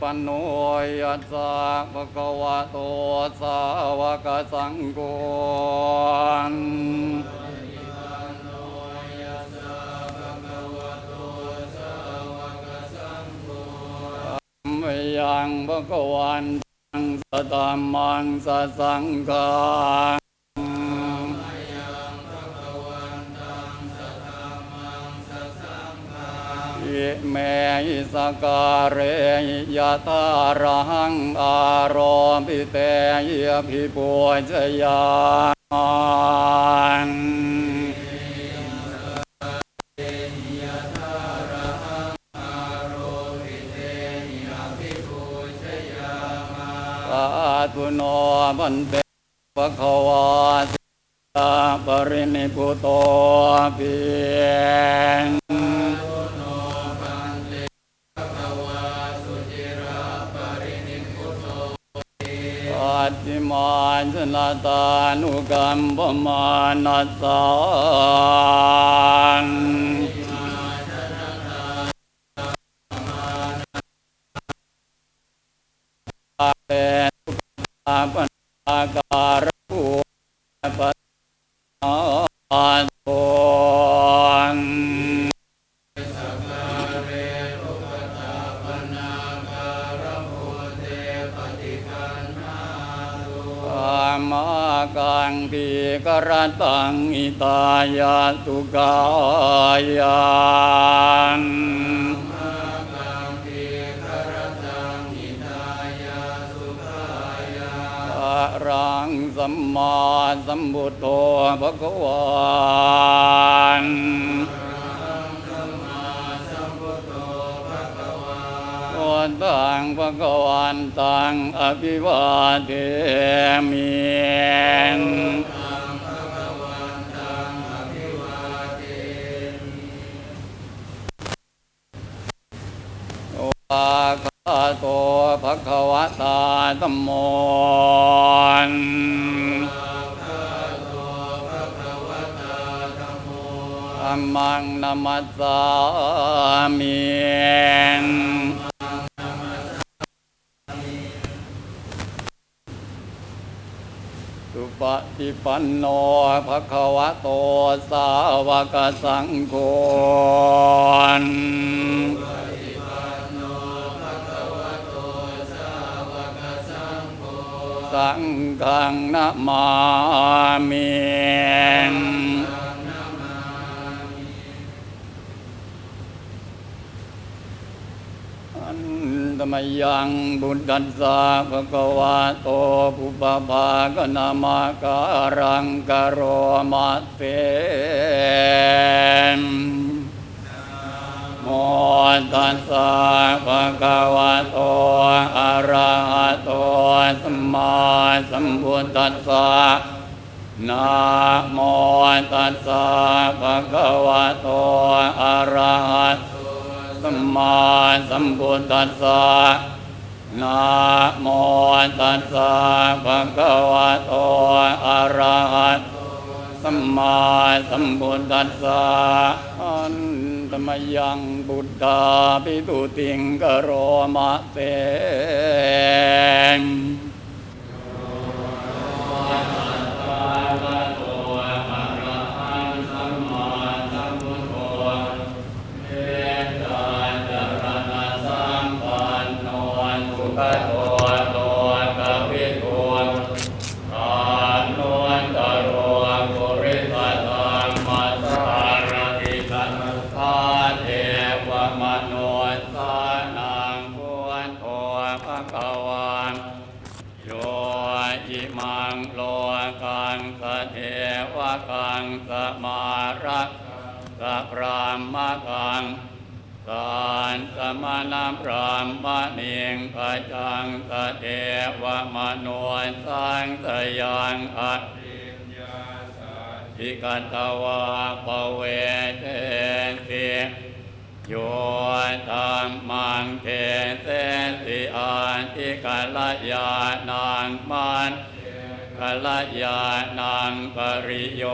ปันโนยัสสะภะคะวะโตสาวกสังโฆยังภะคะวันตังสตามังสสังฆัง เมสการเรหิยะตารังอารมพิเตหิภิปุจยานตุโนมันเตปะคะวาสิปรินิพุโตเพียง ชนะตานุกรรมปมานัสานเป็นปั ตายาตุกายานอะรังสัมมาสัมพุทโธภะคะวานวันตังภะคะวันตังอภิวาเทมิ สุปฏิปันโนภะคะวะโตสาวกสังโฆสังฆังนะมามิอั นตมยังบุตตัสสะภะคะวะโตภุปภาคนามาการังกโรมาเตโมตัสสะภะคะวะโตอะระหะโตสัมมาสัมพุทธัสสะนะโมตัสสะภะคะวะโตอะระหะโต สัมมาสัมพุทธัสสะนะโมตัสสะภะคะวะโตอะระหะโตสัมมาสัมพุทธัสสะอันตมยังบุตตาปิตุติงกโรมะเต พรามกังสานสมณพรามณิงขจังสเทวมโนสังสยังอัตทิกันตวาปเวเทสิโยตัมมังเทเสสิอาทิกัลยานังมันกัลยานังปริโย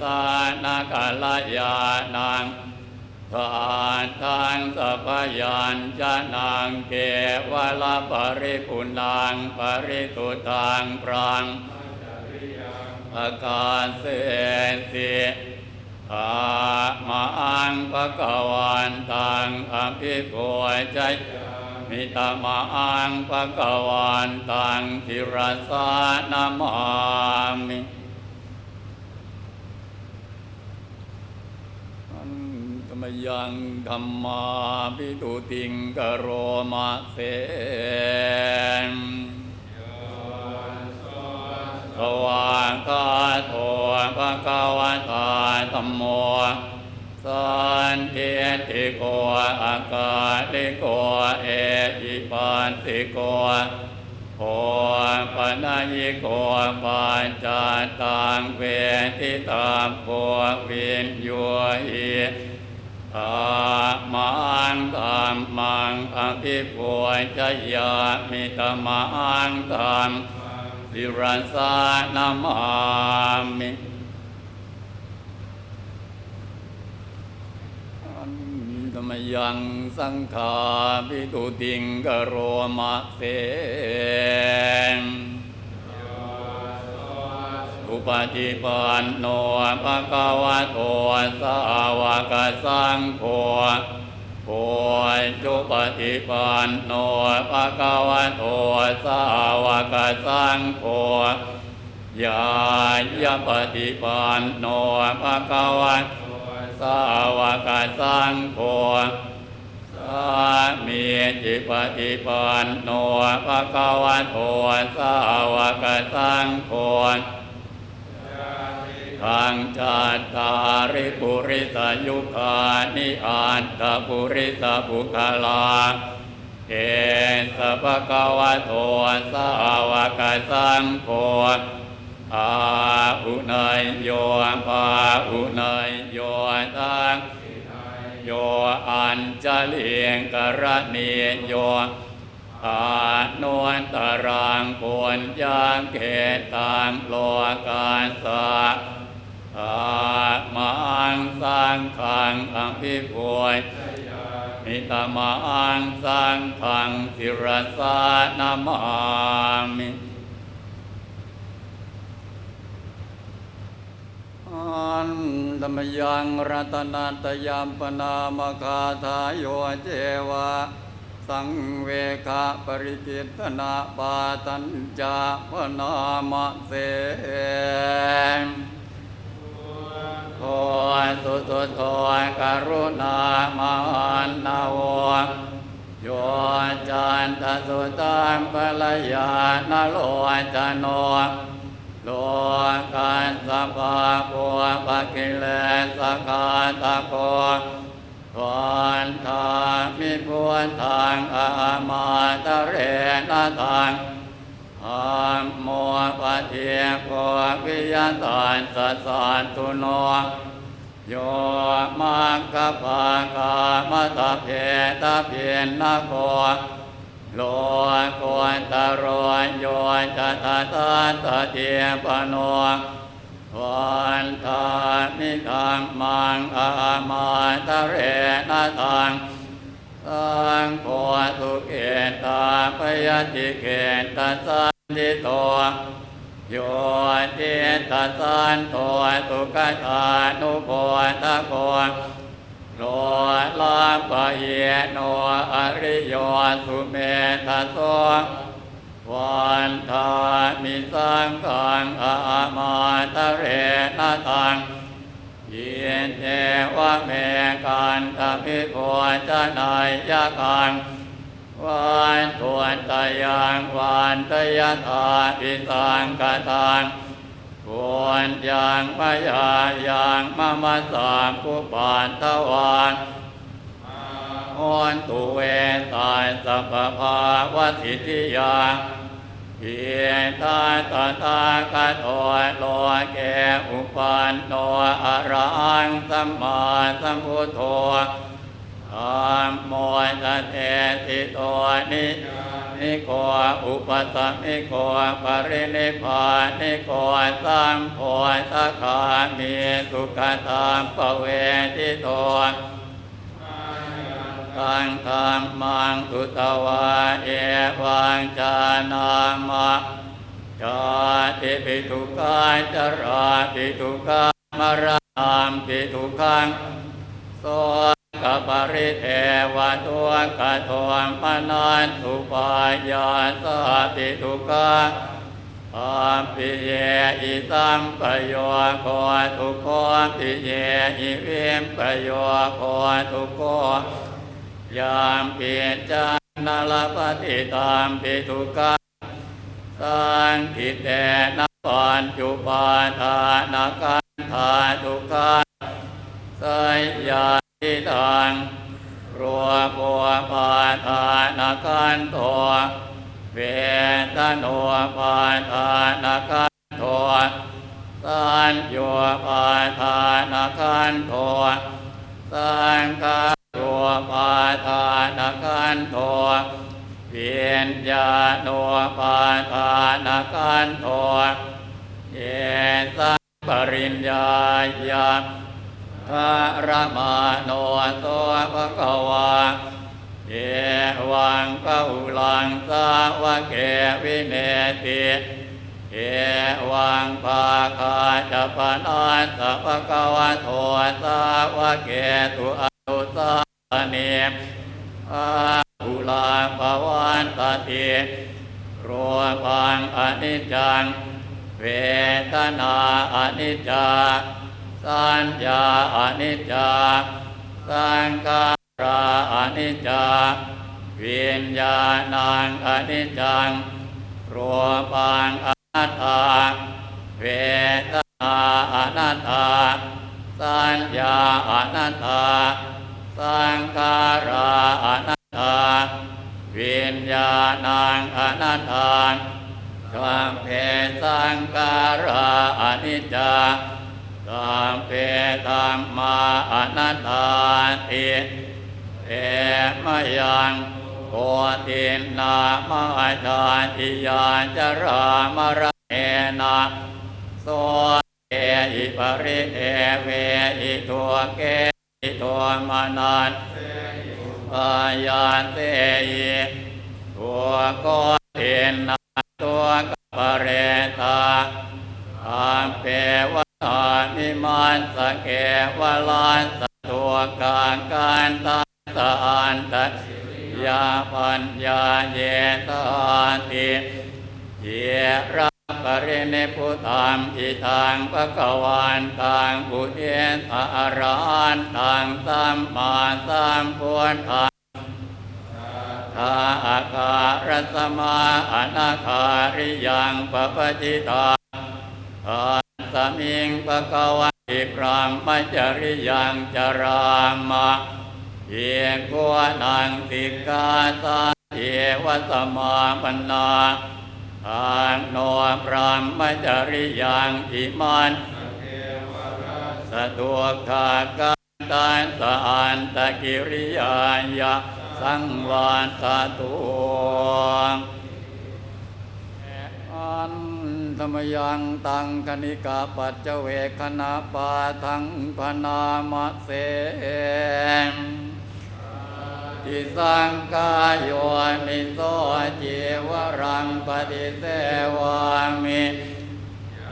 สานกัลยานังป ทานทางสัพยานจานางเกวลปริปุนังปริตุทางปรังอาการเสสิอามาอังปะกวันตังอภิปุจยมิตามาอังปะกวันตังทิรสานามามิ อันธรรม ยังธรรมาปิตุติงกโรมะเสนสวากขาโตภะคะวะตาธัมโมสันเทติโกอากาลิโกเอหิปันติโกโอปัญญิโกปัญจตังเวทิตาโพวินโยหิ อามังตามมังอภิปุจยามิตมังตามสิรัสสานามามิอันธรรมยังสังขาปิตุติงกโรมะเสน ปฏิปันโนภะคะวะโตสาวกสังโฆโพจุปฏิปันโนภะคะวะโตสาวกสังโฆยายะปฏิปันโนภะคะวะโตสาวกสังโฆสามีจิปฏิปันโนภะคะวะโตสาวกสังโฆ ทางจัตตาริปุริสยุคานิอัตตปุริสบุคลาเอสภะคะวะโตสาวกสังโฆอาอุนยโยปาอุนยโยตังโยอัญจลิงกรณีโยอาโนนตารางปุญญาเกตังโลกาสา มังสังขังอภิปุยมิตมังสังขังสิรสานามามิอันธรรมยังรัตนัตยามปนามคาทายโยเจวะสังเวคะปริกิตนาปาตัญจาพนามเส โอสุสุโทกรุณามานนาวโยจันทสุตังปลยานโลจโนโลกันสัพพะปัวปะกิเลสกาตะโกวันทามิพวนทางอามาตะเรนทางอาม โมปะเทียโกวิยตานสัสสันตุโนโยมังคปากามตะเพตะเพียนนะโกโลกวนตรอยโยจัตตาตเทียปโนวันทามิทางมังอามาตะเรนะทางสังโฆสุเกตาปยติเกตตา ติโตโยติตัสสันโตสุกตานุโพตะโกโลลาปะเยโนอริโยสุเมธะโสวันทามิสังกังอามาตะเรนะตังเยนเทวะเมกันตะพิโพจนายยะกัง วันทวนตะยังวันตะยะธาปิสังกตังควรยังพยายังมะมัสามกุปานตะวันโอนตุเวตายสัพพาวสิทธิยาเพียตาตาตากะโตโลเกอุปันโนอรังสัมมาสัมพุทโธ ธัมโมตเตติโตนินิโกอุปสัมิโกปรินิพานิโกสัมโพธคามีสุขตามปเวทิโตคังธรรมังสุตวาเอวังจานามะจาติปิทุกาจราปิทุกามรามปิทุขังโส ปริเทวตัวกะทวปนันทุปายาสาปิทุกาอาปิเยอิตัมปโยโคทุโคปิเยอิวิมปโยโคทุโคยามปิจานาลปฏิตามปิทุกาสังทิเตนปัญจุปาทานากันธาทุกขาสยา ติตังรัวปัวปาทานากันโตเวทโนปาทานาคันโทสัญโยปาทานาคันโทสังฆาโยปาทานาคันโทเวียนญาโนปาทานาคันโทเยสัปริญญายา พระมาโนตัวภะคะวาเอวังกุลังสาวะเกวิเนติเอวังภาคาจะปนัสสะภะคะวะโตสาวะเกตุอนุสาเนอาภูลาภวันตติรัวพังอนิจจัง เวทนาอนิจจา สัญญาอนิจจาสังขาราอนิจจาวิญญาณังอนิจจังรูปังอนัตตาเวทนาอนัตตาสัญญาอนัตตาสังขาราอนัตตาวิญญาณังอนัตตาสัมเพสังขาราอนิจจา สัมเพธรรมาอนัตตาติเอมยังโกตินนามาจาติยาจรามรเอนะโสเออิปริเอเวอิตัวเกอิตัวมานันปายาเตยิตัวโกตินนาตัวกปเรตาอัมเปวะ อามิมันสเกวลานสตัวกางการตาตานตยาปัญญาเยตานติเยระปริเนพุตามอิทังปะกวันตังบุเอตอรหันตังสัมมาสัมพุทธังทาอาการสมาอนาคาริยังปปจิตาทา สมิงปะกวันพรามจริยังจรามะเอกวนังติกาตาเอวสมาปันนาทานโนพรามจริยังอิมันสะดวกขากาตานสะอันตะกิริยายะสังวานตะตุงอัน ธรรมยังตังคณิกาปัจเจเวคณาปาทังพนามะเสทิสังกายโยนิโสจิวรังปฏิเสวามิ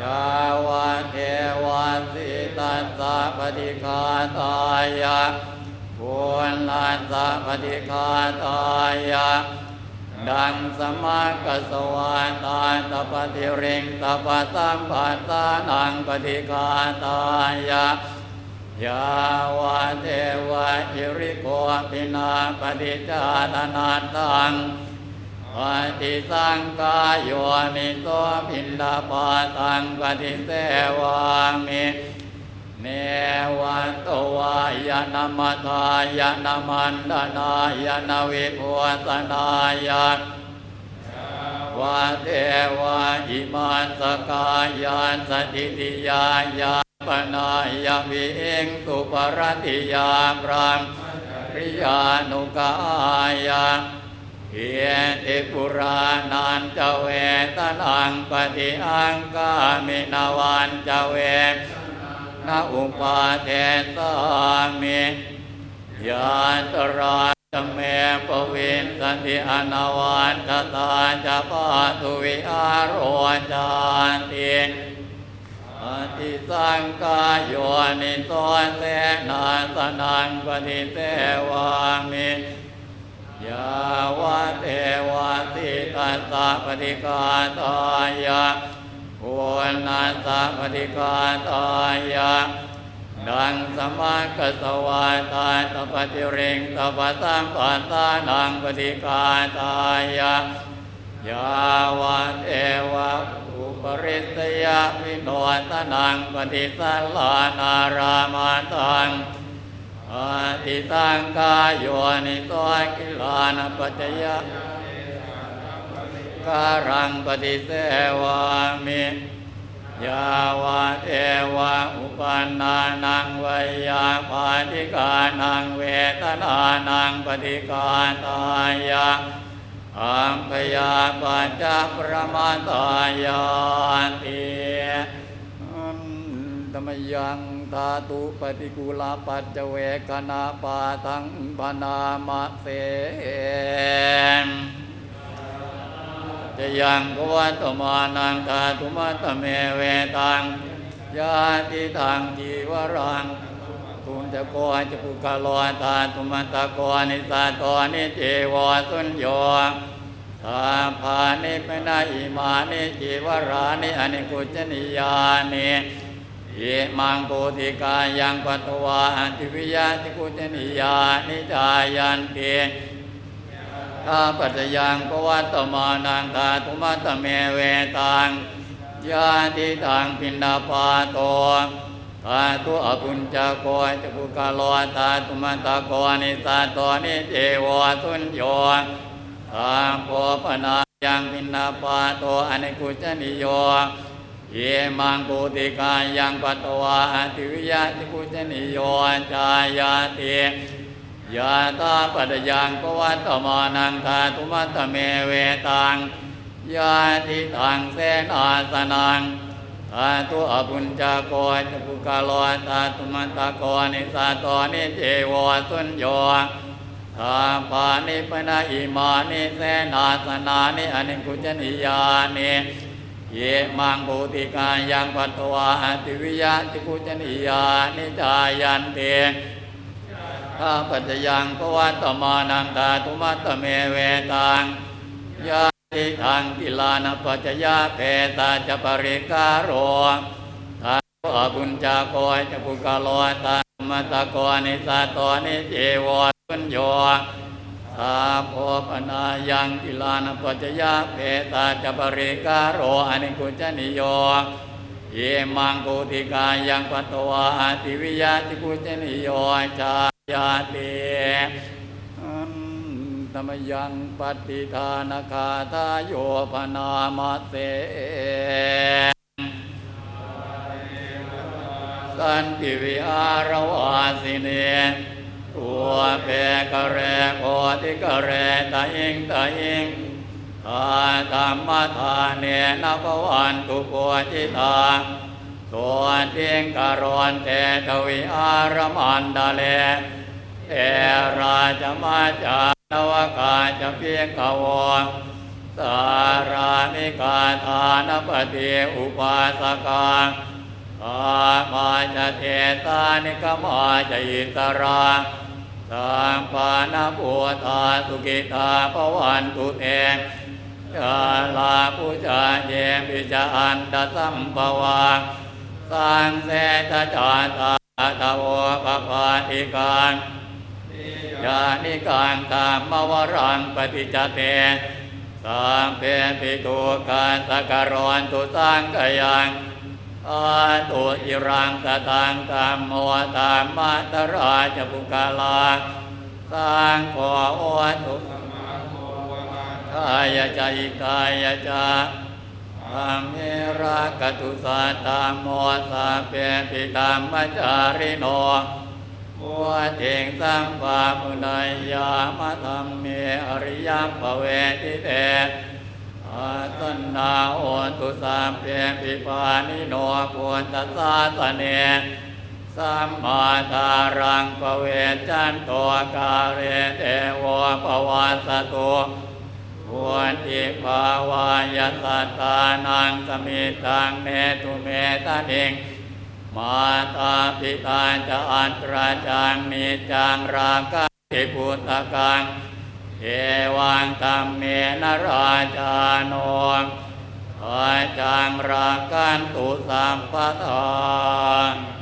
ยาวะเทวาสิตัสสะปฏิคาตายะปุณลัสสะปฏิคาตายะ ดังสมากัสวาตาตปฏิริงตปะสัมปัตตานังปฏิคาตายะยาวะเทวะอิริโกปินาปฏิจาตนาตังปฏิสังกายโยนิโตพินดาปาตังปฏิเสวามิ เนวันตวายานามัทายานามันดานายานาวิปัวสนายาวะเทวะอิมันสกายานสติติยายาปนายาวิเองสุปรติยาพรามริยานุกายาเพียติปุรานันจเวตนังปฏิอังกามินาวันจเว นะอุปาเทสามิยานตราจเมปวินสันติอนาวันตตาจะปาตุวิอาโรจานติอติสังกายโยนิโตเสนาสนังปฏิเทวามิยาวะเทวาติตัสสะปฏิกาตายะ ปุณนัสสะปฏิกาตายะดังสมากสวาตาตปฏิเริงตปตังปัตตานังปฏิกาตายะยาวะเอวะอุปริตยะวิโนตนังปฏิสัลลานารามาตังอาติตังกายโยนิโตกิลานปัจจยะารังปฏิเสวามิยาวะเทวะอุปันนานังวยาปาติกานังเวทนานังปฏิกาตายะอัมพยาปัจจประมาตายานติอันธรรมยังธาตุปฏิกูลปัจจเวกนาปาทังพนามะเส จะยังกวัตมานังตาตุมัตเมเวตังยาติทังจีวรังตุนจะโกจะปุกะโลตาตุมัตะโกนิสาโตนิเจวสุญโยตาภานิปนาอิมานิจีวรานิอนิกุจนิยานิเยมังโพธิกายังปัตตวาอันติวิยาติกุจนิยานิจายันติ ข้าปัจจยังปวัตตมานังตาตุมัตตเมเวตังยาติตังปินดาปาโตตาตุอปุญจโกจะปุกาโลตาตุมัตตโกนิสาตนิเจวสุญโยตาโพปนายังปินดาปาโตอนิกุจนิโยเยมังปุติกายังปัตตวาติวิยาติกุจนิโยจายาติ ยาตาปัจยังปวัตตมานังทาตุมัตตเมเวตังยาทิตังเสนาสนังทาตุอปุญจโกจปุกาโลตาตุมัตตะโกนิสาโตนิเจวสุญโยทาปานิปนาอิมานิเสนาสนานิอนิกุจนิยานิเยมังภูติกายังปัตตวาติวิยะติกุจนิยานิจายันเต ข้าปัจจยังปวัตตมานังตาตุมัตเมเวตังยาติทางกิลานปัจจยาเพตาจะปริกาโรทาอบุญจาโกยจะปุกาโลตามตะโกนิสาโตนิเจวสุญโยสาโพปนายังกิลานปัจจยาเพตาจะปริกาโรอนิกุจนิโยเยมังโกติกายังปัตตวาติวิยาติกุจนิโยจา ยาติธรรมยังปฏิทานคาทาโยพนามาเสสันติวิหารวาสิเนตัวเปกะเรโคติกะเรตาอิงตาอิงทาธรรมทานเนนปวันตุโกจิตา ตัวเทียงกรอนเตทวิอารมันดาเลเอราจมาจานวกาจะเพียงกวสารานิกาทานปฏิอุปาสกาอามาจะเทตานิกมาจะอิตราสัมปานาปุตาสุกิตาปวันตุเตกาลาปุจาเยปิจาอันตสัมปวา สังเสตจาตาตะโวปปาติการยานิการตามมวรังปฏิจเตสัมเพปิตุการสกรอนตุสังกยังอาตุอิรังตตังตามโมตามมาตราจปุกาลาสังโฆโอตุกายใจกายจา อเมระกตุสัตตามโมสาเปปิตามมจาริโนวัวเทงสัมปาปุนายามะธรรมเมอริยปเวทิเตอาตนนาโอตุสามเปปิปานิโนปุตตสาสเนสสัมมาทารังปเวจันตัวกาเรเทวปวัสสตุ วันติภาวายสัตตานังสมิตังเนตุเมตานิงมาตาปิตาจะอันตราจังนิจังรากาติพุตะกังเอวังธรรมเมนราชาโนอาจังรากันตุสัมปทาน